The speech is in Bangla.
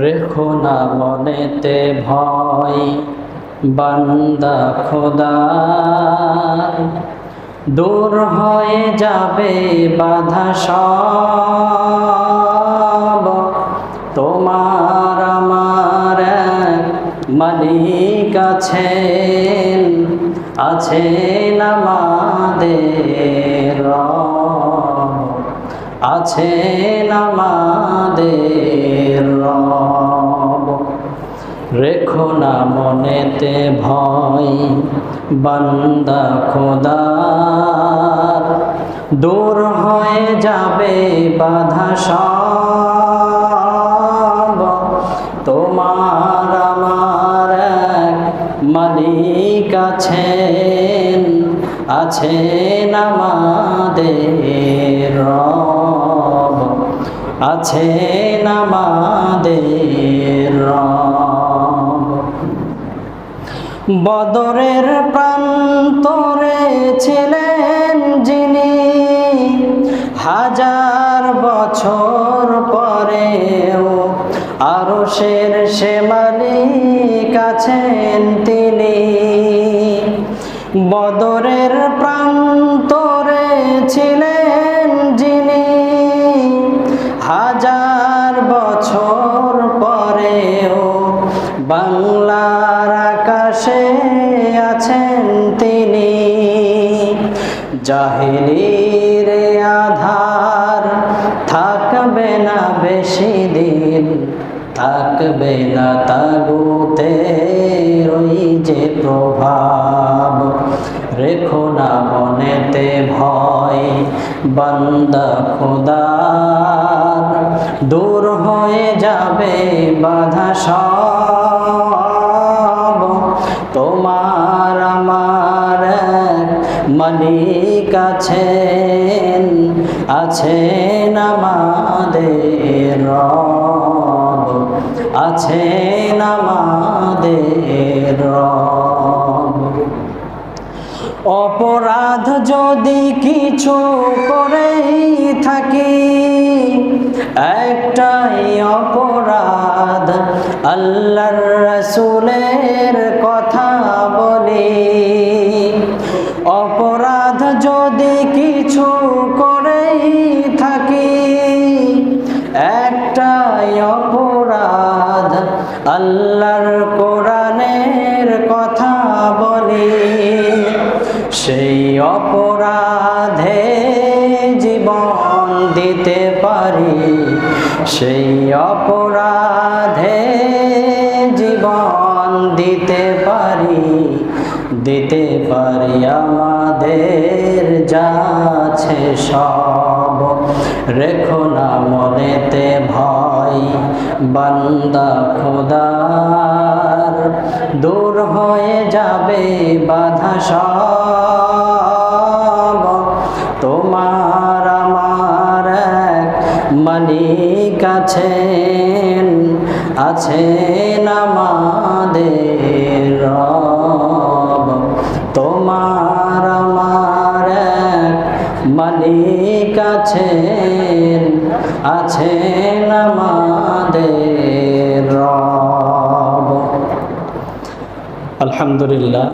রেখো না মনেতে ভয়, বান্দা খোদার দূর হয়ে যাবে বাধা সব। তোমার আমার মালিক আছেন আছেন আমাদের আছেন আমাদের রেখো না মনেতে ভয়, বান্দা খোদার। দূর হয়ে যাবে বাধা সব। তোমার আমার মালিক আছেন আছেন আমাদের রব। আছেন আমাদের বদরের প্রান্তরে ছিলেন যিনি, হাজার বছর পরেও আরও শের সে মালিক আছেন তিনি। বদরের বাংলার আকাশে আছেন তিনি। জাহিলির আধার থাকবে না বেশি দিন, থাকবে না তাগুতে ওই যে প্রভাব। রেখো না মনেতে ভয়, বান্দা খোদার। দূর হয়ে যাবে বাধা সব। মালিক আছেন আমাদের রব, আছেন আমাদের রব। অপরাধ যদি কিছু করেই থাকি, একটাই অপরাধ, আল্লাহর রসুলের কথা বলি। যদি কিছু করেই থাকি, একটাই অপরাধ, আল্লাহর কোরআনের কথা বলি। সেই অপরাধে জীবন দিতে পারি, সেই অপরাধে জীবন দিতে পারি দিতে পারি আমাদের যাচ্ছে সব। রেখো না মনেতে ভয়, বান্দা খোদার। দূর হয়ে যাবে বাধা সব। তোমার আমার এক মালিক আছেন আছেন আমাদের রব। তোমার মালিক আছেন আছেন আমাদের রব। আলহামদুলিল্লাহ।